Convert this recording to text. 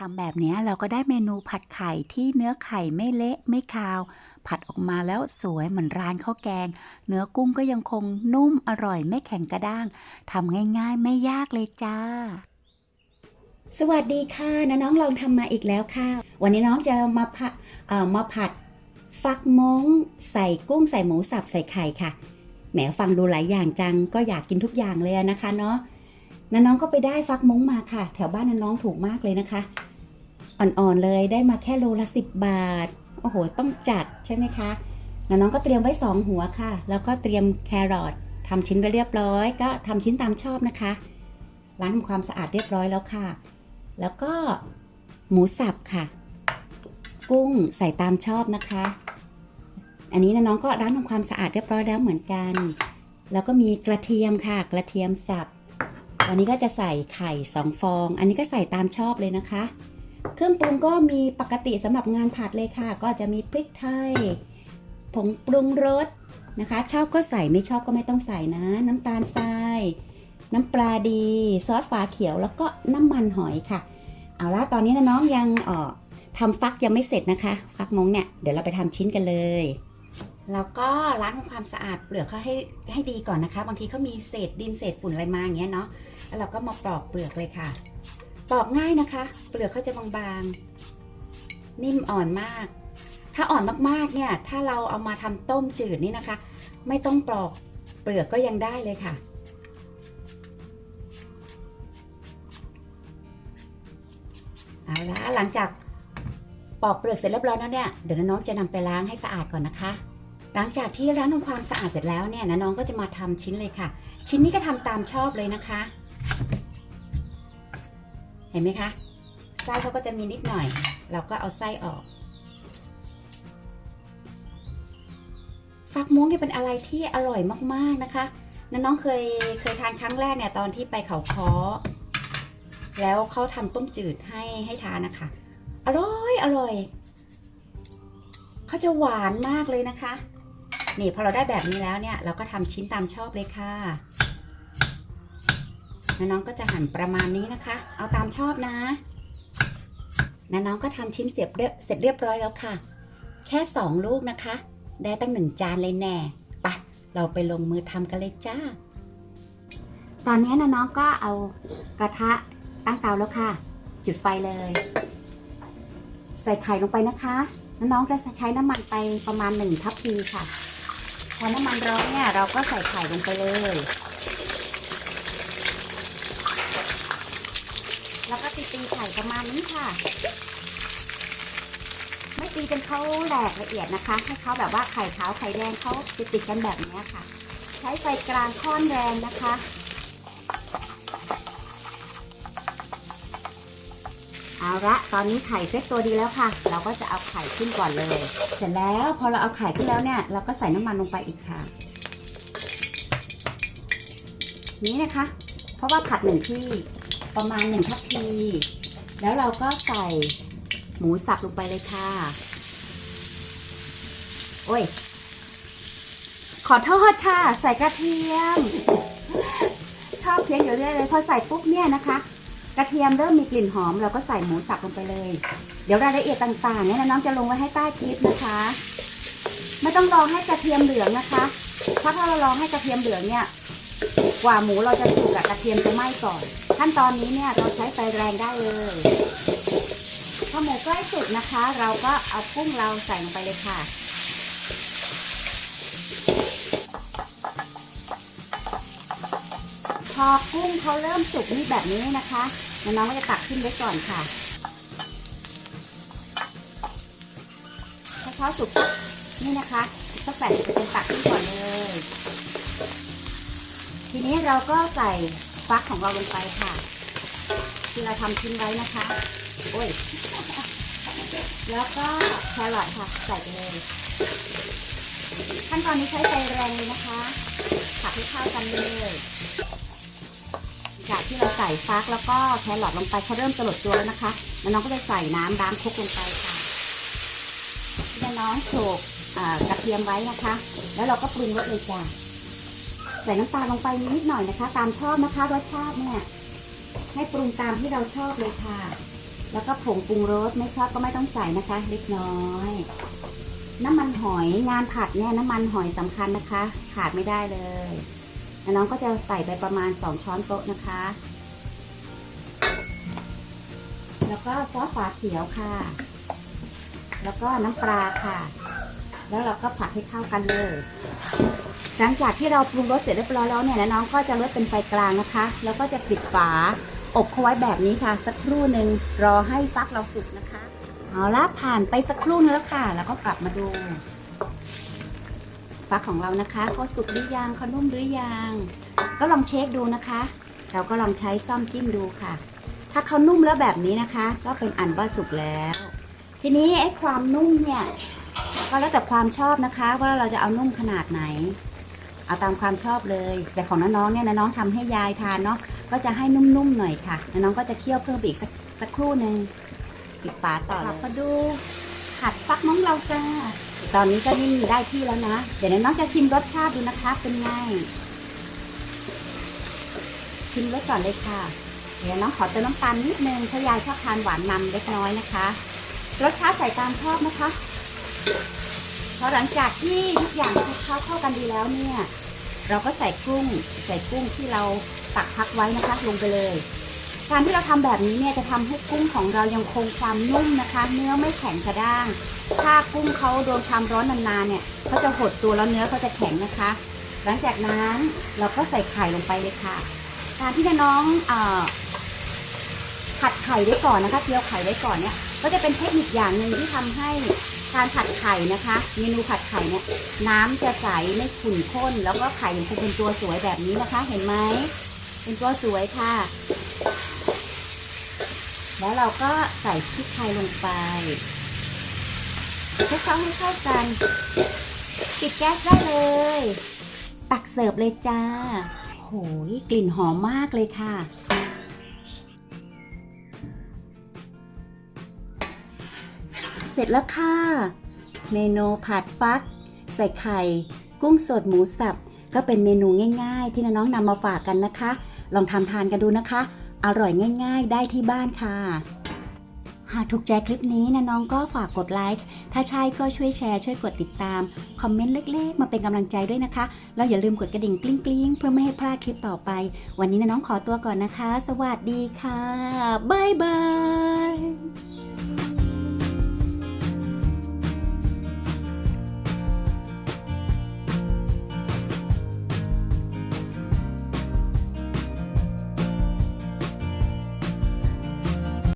ทำแบบนี้เราก็ได้เมนูผัดไข่ที่เนื้อไข่ไม่เละไม่คาว ผัดออกมาแล้วสวยเหมือนร้านข้าวแกง เนื้อกุ้งก็ยังคงนุ่มอร่อยไม่แข็งกระด้างทำง่ายๆ ไม่ยากเลยจ้า สวัสดีค่ะนะน้องลองทำมาอีกแล้วค่ะ วันนี้น้องจะมาผัดเอ่อมาผัด ฟักมงใส่กุ้งใส่หมูสับใส่ไข่ค่ะแหมฟังดูหลายอย่างจังก็อยากกินทุกอย่างเลยนะคะเนาะน้าน้องก็ไปได้ฟักมงมาค่ะ แถวบ้านน้าน้องถูกมากเลยนะคะ อ่อนๆเลยได้มาแค่โลละสิบบาท โอ้โห ต้องจัดใช่ไหมคะน้าน้องก็เตรียมไว้สองหัวค่ะ แล้วก็เตรียมแครอททำชิ้นไว้เรียบร้อย ก็ทำชิ้นตามชอบนะคะล้างทำความสะอาดเรียบร้อยแล้วค่ะ แล้วก็หมูสับค่ะ กุ้งใส่ตามชอบนะคะ อันนี้นะน้องก็ล้างทำความสะอาดเรียบร้อยแล้วเหมือนกัน แล้วก็มีกระเทียมค่ะ กระเทียมสับวันนี้ก็จะใส่ไข่สองฟอง อันนี้ก็ใส่ตามชอบเลยนะคะ เครื่องปรุงก็มีปกติสำหรับงานผัดเลยค่ะ ก็จะมีพริกไทย ผงปรุงรสนะคะ ชอบก็ใส่ไม่ชอบก็ไม่ต้องใส่นะ น้ำตาลทราย น้ำปลาดี ซอสฝาเขียวแล้วก็น้ำมันหอยค่ะ เอาละตอนนี้นะน้องยังออทำฟักยังไม่เสร็จนะคะ ฟักมงเนี่ยเดี๋ยวเราไปทำชิ้นกันเลยแล้วก็ล้างความสะอาดเปลือกเขาให้ให้ดีก่อนนะคะ บางทีเขามีเศษดินเศษฝุ่นอะไรมาอย่างเงี้ยเนาะแล้วเราก็มาปอกเปลือกเลยค่ะ ปอกง่ายนะคะ เปลือกเขาจะบางๆ นิ่มอ่อนมาก ถ้าอ่อนมากๆเนี่ย ถ้าเราเอามาทำต้มจืดนี่นะคะ ไม่ต้องปลอกเปลือกก็ยังได้เลยค่ะ เอาละหลังจากปอกเปลือกเสร็จเรียบร้อยแล้วเนี่ย เดี๋ยวน้องจะนำไปล้างให้สะอาดก่อนนะคะหลังจากที่ล้างทำความสะอาดเสร็จแล้วเนี่ยนะน้องก็จะมาทำชิ้นเลยค่ะ ชิ้นนี้ก็ทำตามชอบเลยนะคะ เห็นไหมคะไส้เขาก็จะมีนิดหน่อย เราก็เอาไส้ออก ฟักมุ้งเนี่ยเป็นอะไรที่อร่อยมากๆนะคะน้าน้องเคยเคยทานครั้งแรกเนี่ยตอนที่ไปเขาค้อ แล้วเขาทำต้มจืดให้ให้ทานนะคะ อร่อยอร่อยเขาจะหวานมากเลยนะคะ นี่พอเราได้แบบนี้แล้วเนี่ย เราก็ทำชิ้นตามชอบเลยค่ะ น้าน้องก็จะหั่นประมาณนี้นะคะ เอาตามชอบนะน้าน้องก็ทำชิ้นเสียบเสร็จเรียบร้อยแล้วค่ะ แค่สองลูกนะคะ ได้ตั้งหนึ่งจานเลยแน่ไปะเราไปลงมือทำกันเลยจ้า ตอนนี้นะน้องก็เอากระทะตั้งเตาแล้วค่ะ จุดไฟเลย ใส่ไข่ลงไปนะคะน้องๆจะใช้น้ำมันไปประมาณหนึ่งทัพพีค่ะ พอน้ำมันร้อนเนี่ยเราก็ใส่ไข่ลงไปเลย แล้วก็ ตีไข่ประมาณนี้ค่ะ ไม่ตีจนเขาแหลกละเอียดนะคะ ให้เขาแบบว่าไข่ขาวไข่แดงเขาติดติดกันแบบนี้ค่ะ ใช้ไฟกลางค่อนแรงนะคะเอาละตอนนี้ไข่เซ็ตตัวดีแล้วค่ะ เราก็จะเอาไข่ขึ้นก่อนเลย เสร็จแล้วพอเราเอาไข่ขึ้นแล้วเนี่ย เราก็ใส่น้ำมันลงไปอีกค่ะ นี้นะคะ เพราะว่าผัดหนึ่งที่ประมาณหนึ่งทัพ พีแล้วเราก็ใส่หมูสับลงไปเลยค่ะ โอ้ย ขอโทษค่ะ ใส่กระเทียม ชอบเพี้ยนอยู่เรื่อยเลย พอใส่ปุ๊บเนี่ยนะคะ กระเทียมเริ่มมีกลิ่นหอม เราก็ใส่หมูสับลงไปเลย เดี๋ยวรายละเอียดต่างๆเนี่ยน้องจะลงไว้ให้ใต้คลิปนะคะ ไม่ต้องรอให้กระเทียมเหลืองนะคะถ้าถ้าเรารอให้กระเทียมเหลืองเนี่ย กว่าหมูเราจะสุกกระเทียมจะไหม้ก่อน ขั้นตอนนี้เนี่ยเราใช้ไฟแรงได้เลยพอหมูใกล้สุกนะคะ เราก็เอากุ้งเราใส่ลงไปเลยค่ะ พอกุ้งเขาเริ่มสุกนี่แบบนี้นะคะน้องๆก็จะตักขึ้นไว้ก่อนค่ะพอเขาสุกนี่นะคะสักแปดสิบเป็นตักขึ้นก่อนเลย ทีนี้เราก็ใส่ ฟักของเราลงไปค่ะ ที่เราทำชิ้นไว้นะคะ โอ้ย แล้วก็แครอทค่ะ ใส่ไปเลย ขั้นตอนนี้ใช้ไฟแรงเลยนะคะผัดให้เข้ากันเลยจากที่เราใส่ฟักแล้วก็แครอทลงไปเขาเริ่มสลดตัวแล้วนะคะแล้วน้องก็จะใส่น้ำล้างคลุกลงไปค่ะที่น้องโขลกกระเทียมไว้นะคะ แล้วเราก็ปรุงรสเลยจ้ะ ใส่น้ำตาลลงไปนิดหน่อยนะคะ ตามชอบนะคะ รสชาติเนี่ย ให้ปรุงตามที่เราชอบเลยค่ะ แล้วก็ผงปรุงรสไม่ชอบก็ไม่ต้องใส่นะคะ เล็กน้อย น้ำมันหอยงานผัดเนี่ยน้ำมันหอยสำคัญนะคะ ขาดไม่ได้เลยน้องก็จะใส่ไปประมาณ 2 ช้อนโต๊ะนะคะ แล้วก็ซอสฝาเขียวค่ะ แล้วก็น้ำปลาค่ะ แล้วเราก็ผัดให้เข้ากันเลย หลังจากที่เราปรุงรสเสร็จเรียบร้อยแล้วเนี่ยน้องก็จะลดเป็นไฟกลางนะคะ แล้วก็จะปิดฝาอบเขาไว้แบบนี้ค่ะ สักครู่หนึ่งรอให้ฟักเราสุกนะคะเอาละผ่านไปสักครู่นึงแล้วค่ะ แล้วก็กลับมาดู ฟักของเรานะคะเขาสุกหรือยังเขานุ่มหรือยังก็ลองเช็คดูนะคะ เราก็ลองใช้ซ่อมจิ้มดูค่ะ ถ้าเขานุ่มแล้วแบบนี้นะคะ ก็เป็นอันว่าสุกแล้ว ทีนี้ไอ้ความนุ่มเนี่ยก็แล้วแต่ความชอบนะคะ ว่าเราจะเอานุ่มขนาดไหน เอาตามความชอบเลย แต่ของน้องๆเนี่ยน้องๆทำให้ยายทานเนาะก็จะให้นุ่มๆหน่อยค่ะแล้วน้องก็จะเคี่ยวเพิ่มไปอีกสักสักครู่หนึ่งปิดฝาต่อเลยมาดูผัดฟักน้องเราจ้าตอนนี้ก็นิ่มได้ที่แล้วนะ เดี๋ยวน้องจะชิมรสชาติดูนะคะเป็นไงชิมไว้ก่อนเลยค่ะ เดี๋ยวน้องขอเติมน้ำตาลนิดนึงเพราะยายชอบทานหวานนำเล็กน้อยนะคะ รสชาติใส่ตามชอบนะคะพอหลังจากที่ทุกอย่างคลุกเคล้าเข้ากันดีแล้วเนี่ย เราก็ใส่กุ้งใส่กุ้งที่เราตักพักไว้นะคะลงไปเลย การที่เราทำแบบนี้เนี่ยจะทำให้กุ้งของเรายังคงความนุ่มนะคะ เนื้อไม่แข็งกระด้าง ถ้ากุ้งเขาโดนความร้อนนานๆเนี่ยเขาจะหดตัวแล้วเนื้อเขาจะแข็งนะคะ หลังจากนั้นเราก็ใส่ไข่ลงไปเลยค่ะ การที่น้องอ่อผัดไข่ไว้ก่อนนะคะเจียวไข่ไว้ก่อนเนี่ย ก็จะเป็นเทคนิคอย่างหนึ่งที่ทำให้การผัดไข่นะคะ เมนูผัดไข่เนี่ยน้ำจะใสไม่ขุ่นข้น แล้วก็ไข่ยังคงเป็นตัวสวยแบบนี้นะคะ เห็นไหมเป็นตัวสวยค่ะ แล้วเราก็ใส่พริกไทยลงไปคลุกเคล้าให้เข้ากันปิดแก๊สได้เลย ตักเสิร์ฟเลยจ้า โหยกลิ่นหอมมากเลยค่ะ เสร็จแล้วค่ะ เมนูผัดฟัก ใส่ไข่ กุ้งสดหมูสับ ก็เป็นเมนูง่ายๆ ที่น้องๆนำมาฝากกันนะคะ ลองทำทานกันดูนะคะ อร่อยง่ายๆ ได้ที่บ้านค่ะ หากถูกใจคลิปนี้นะน้องก็ฝากกดไลค์ ถ้าใช่ก็ช่วยแชร์ช่วยกดติดตาม คอมเมนต์เล็กๆ มาเป็นกำลังใจด้วยนะคะ แล้วอย่าลืมกดกระดิ่งกลิ้งๆ เพื่อไม่ให้พลาดคลิปต่อไป วันนี้นะน้องขอตัวก่อนนะคะ สวัสดีค่ะบ๊ายบาย